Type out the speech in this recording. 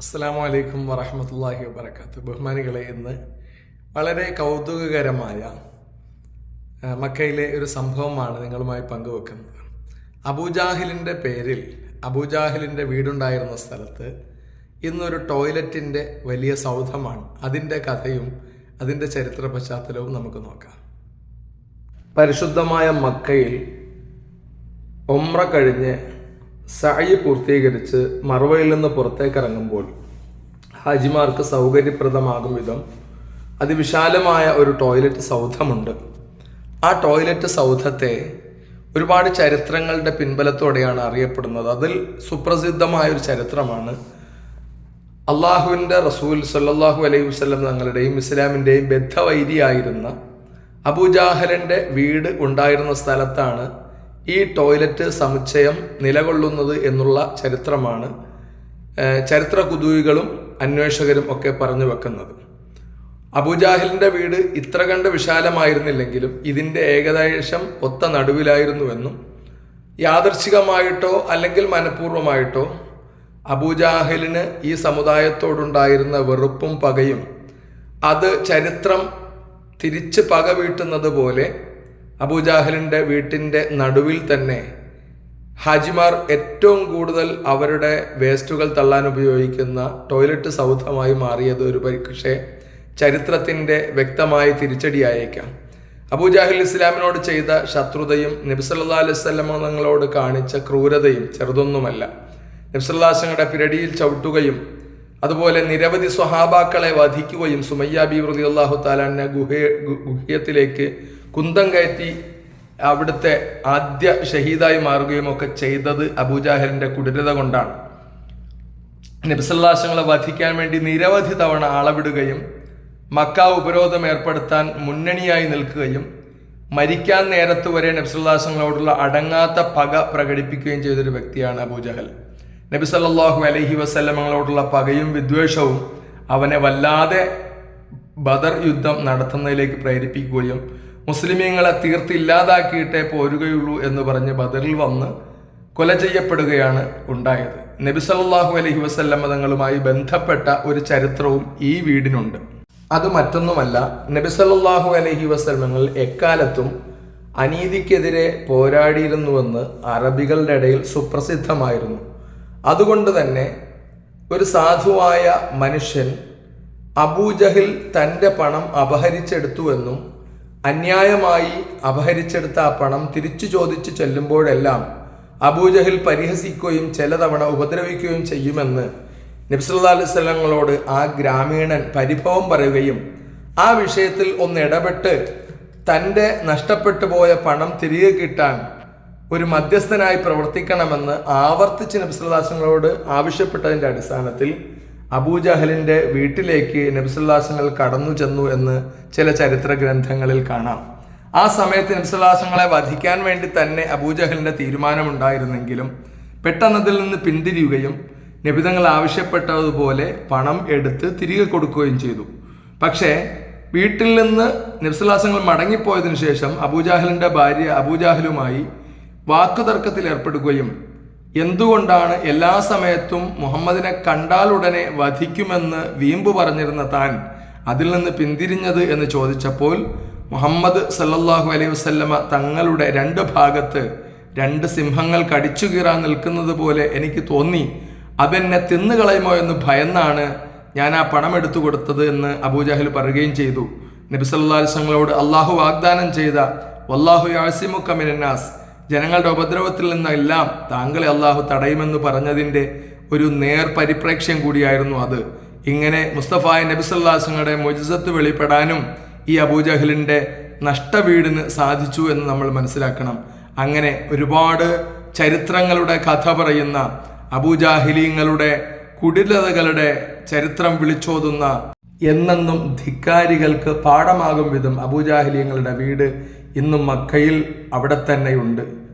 അസ്സാം വലൈക്കും വറഹമത്തല്ലാഹി വബർക്കാത്ത് ബഹുമാനികളെ ഇന്ന് വളരെ കൗതുകകരമായ മക്കയിലെ ഒരു സംഭവമാണ് നിങ്ങളുമായി പങ്കുവെക്കുന്നത്. അബൂജാഹിലിന്റെ പേരിൽ അബൂജാഹിലിന്റെ വീടുണ്ടായിരുന്ന സ്ഥലത്ത് ഇന്നൊരു ടോയ്ലറ്റിന്റെ വലിയ സൗധമാണ്. അതിന്റെ കഥയും അതിന്റെ ചരിത്ര പശ്ചാത്തലവും നമുക്ക് നോക്കാം. പരിശുദ്ധമായ മക്കയിൽ ഒമ്ര കഴിഞ്ഞ് സായി പൂർത്തീകരിച്ച് മറവയിൽ നിന്ന് പുറത്തേക്ക് ഇറങ്ങുമ്പോൾ ഹാജിമാർക്ക് സൗകര്യപ്രദമാകും വിധം അതിവിശാലമായ ഒരു ടോയ്ലറ്റ് സൗധമുണ്ട്. ആ ടോയ്ലറ്റ് സൗധത്തെ ഒരുപാട് ചരിത്രങ്ങളുടെ പിൻബലത്തോടെയാണ് അറിയപ്പെടുന്നത്. അതിൽ സുപ്രസിദ്ധമായ ഒരു ചരിത്രമാണ് അള്ളാഹുവിന്റെ റസൂൽ സല്ലാഹു അലൈഹി വസ്ലം തങ്ങളുടെയും ഇസ്ലാമിന്റെയും ബദ്ധവൈരിയായിരുന്ന അബുജാഹലിന്റെ വീട് ഉണ്ടായിരുന്ന സ്ഥലത്താണ് ഈ ടോയ്ലറ്റ് സമുച്ചയം നിലകൊള്ളുന്നത് എന്നുള്ള ചരിത്രമാണ് ചരിത്ര കുതൂഹികളും അന്വേഷകരും ഒക്കെ പറഞ്ഞു വെക്കുന്നത്. അബുജാഹിലിന്റെ വീട് ഇത്ര കണ്ട് വിശാലമായിരുന്നില്ലെങ്കിലും ഇതിന്റെ ഏകദേശം ഒത്ത നടുവിലായിരുന്നുവെന്നും യാദർശികമായിട്ടോ അല്ലെങ്കിൽ മനഃപൂർവമായിട്ടോ അബൂജാഹിലിന് ഈ സമുദായത്തോടുണ്ടായിരുന്ന വെറുപ്പും പകയും അത് ചരിത്രം തിരിച്ച് പക വീട്ടുന്നത് പോലെ അബൂജാഹിലിന്റെ വീട്ടിന്റെ നടുവിൽ തന്നെ ഹാജിമാർ ഏറ്റവും കൂടുതൽ അവരുടെ വേസ്റ്റുകൾ തള്ളാൻ ഉപയോഗിക്കുന്ന ടോയ്ലറ്റ് സൗധമായി മാറിയത് ഒരു പക്ഷേ ചരിത്രത്തിന്റെ വ്യക്തമായ തിരിച്ചടിയായേക്കാം. അബൂജാഹിൽ ഇസ്ലാമിനോട് ചെയ്ത ശത്രുതയും നബിസല്ലാ അലൈവല്ലമ തങ്ങളോട് കാണിച്ച ക്രൂരതയും ചെറുതൊന്നുമല്ല. നബ്സല്ലാസങ്ങളുടെ പിരടിയിൽ ചവിട്ടുകയും അതുപോലെ നിരവധി സ്വഹാബാക്കളെ വധിക്കുകയും സുമയ്യ ബി റതി അള്ളാഹു താലാനെ ഗുഹ ഗുഹ്യത്തിലേക്ക് കുന്തം കയറ്റി അവിടുത്തെ ആദ്യ ഷഹീദായി മാറുകയും ഒക്കെ ചെയ്തത് അബൂജാഹലിന്റെ കുടിരത കൊണ്ടാണ്. നിബ്സല്ലാശങ്ങളെ വധിക്കാൻ വേണ്ടി നിരവധി തവണ അളവിടുകയും മക്ക ഉപരോധം ഏർപ്പെടുത്താൻ മുന്നണിയായി നിൽക്കുകയും മരിക്കാൻ നേരത്ത് വരെ നബ്സുല്ലാസങ്ങളോടുള്ള അടങ്ങാത്ത പക പ്രകടിപ്പിക്കുകയും ചെയ്തൊരു വ്യക്തിയാണ് അബൂജഹൽ. നബി സല്ലല്ലാഹു അലൈഹി വസല്ലമങ്ങളോടുള്ള പകയും വിദ്വേഷവും അവനെ വല്ലാതെ ബദർ യുദ്ധം നടത്തുന്നതിലേക്ക് പ്രേരിപ്പിക്കുകയും മുസ്ലിമീങ്ങളെ തീർത്ത് ഇല്ലാതാക്കിയിട്ടേ പോരുകയുള്ളൂ എന്ന് പറഞ്ഞ് ബദറിൽ വന്ന് കൊല ചെയ്യപ്പെടുകയാണ് ഉണ്ടായത്. നബി സല്ലല്ലാഹു അലൈഹി വസല്ലമ തങ്ങളുമായി ബന്ധപ്പെട്ട ഒരു ചരിത്രവും ഈ വീടിനുണ്ട്. അത് മറ്റൊന്നുമല്ല നബി സല്ലല്ലാഹു അലൈഹി വസല്ലമങ്ങൾ എക്കാലത്തും അനീതിക്കെതിരെ പോരാടിയിരുന്നുവെന്ന് അറബികളുടെ ഇടയിൽ സുപ്രസിദ്ധമായിരുന്നു. അതുകൊണ്ട് തന്നെ ഒരു സാധുവായ മനുഷ്യൻ അബൂജഹിൽ തന്റെ പണം അപഹരിച്ചെടുത്തുവെന്നും അന്യായമായി അപഹരിച്ചെടുത്ത ആ പണം തിരിച്ചു ചോദിച്ചു ചെല്ലുമ്പോഴെല്ലാം അബൂജഹിൽ പരിഹസിക്കുകയും ചിലതവണ ഉപദ്രവിക്കുകയും ചെയ്യുമെന്ന് നബ്സല്ലാ ആ ഗ്രാമീണൻ പരിഭവം പറയുകയും ആ വിഷയത്തിൽ ഒന്ന് ഇടപെട്ട് തന്റെ നഷ്ടപ്പെട്ടു പോയ പണം തിരികെ കിട്ടാൻ ഒരു മധ്യസ്ഥനായി പ്രവർത്തിക്കണമെന്ന് ആവർത്തിച്ച് നബ്സല്ലാസങ്ങളോട് ആവശ്യപ്പെട്ടതിന്റെ അടിസ്ഥാനത്തിൽ അബൂജഹലിന്റെ വീട്ടിലേക്ക് നബ്സുല്ലാസങ്ങൾ കടന്നു ചെന്നു എന്ന് ചില ചരിത്ര ഗ്രന്ഥങ്ങളിൽ കാണാം. ആ സമയത്ത് നബ്സുല്ലാസങ്ങളെ വധിക്കാൻ വേണ്ടി തന്നെ അബൂജഹലിന്റെ തീരുമാനമുണ്ടായിരുന്നെങ്കിലും പെട്ടെന്നതിൽ നിന്ന് പിന്തിരിയുകയും നിബിതങ്ങൾ ആവശ്യപ്പെട്ടതുപോലെ പണം എടുത്ത് തിരികെ കൊടുക്കുകയും ചെയ്തു. പക്ഷേ വീട്ടിൽ നിന്ന് നബ്സുല്ലാസങ്ങൾ മടങ്ങിപ്പോയതിനു ശേഷം അബൂജാഹലിന്റെ ഭാര്യ അബൂജാഹലുമായി വാക്കുതർക്കത്തിൽ ഏർപ്പെടുകയും എന്തുകൊണ്ടാണ് എല്ലാ സമയത്തും മുഹമ്മദിനെ കണ്ടാലുടനെ വധിക്കുമെന്ന് വീമ്പ് പറഞ്ഞിരുന്ന താൻ അതിൽ നിന്ന് പിന്തിരിഞ്ഞത് എന്ന് ചോദിച്ചപ്പോൾ മുഹമ്മദ് സല്ലല്ലാഹു അലൈഹി വസല്ലമ തങ്ങളുടെ രണ്ട് ഭാഗത്ത് രണ്ട് സിംഹങ്ങൾ കടിച്ചു കീറാൻ നിൽക്കുന്നത് പോലെ എനിക്ക് തോന്നി. അതെന്നെ തിന്നുകളയുമോ എന്ന് ഭയന്നാണ് ഞാൻ ആ പണം എടുത്തു കൊടുത്തത് എന്ന് അബൂജാഹിൽ പറയുകയും ചെയ്തു. നബി സല്ലല്ലാഹു അലൈഹി വസല്ലമയോട് അള്ളാഹു വാഗ്ദാനം ചെയ്ത വല്ലാഹു യാസിമുക്ക മിനന്നാസ്. ജനങ്ങളുടെ ഉപദ്രവത്തിൽ നിന്നെല്ലാം താങ്കളെ അള്ളാഹു തടയുമെന്ന് പറഞ്ഞതിന്റെ ഒരു നേർ പരിപ്രേക്ഷ്യം കൂടിയായിരുന്നു അത്. ഇങ്ങനെ മുസ്തഫായ നബിസല്ലാസങ്ങളുടെ മൊജിസത്ത് വെളിപ്പെടാനും ഈ അബൂജഹലിന്റെ നഷ്ടവീടിന് സാധിച്ചു എന്ന് നമ്മൾ മനസ്സിലാക്കണം. അങ്ങനെ ഒരുപാട് ചരിത്രങ്ങളുടെ കഥ പറയുന്ന അബൂജാഹിലീങ്ങളുടെ കുടിലതകളുടെ ചരിത്രം വിളിച്ചോതുന്ന എന്നെന്നും ധിക്കാരികൾക്ക് പാഠമാകും വിധം അബൂജാഹിലിയങ്ങളുടെ വീട് ഇന്നും മക്കയിൽ അവിടെ തന്നെയുണ്ട്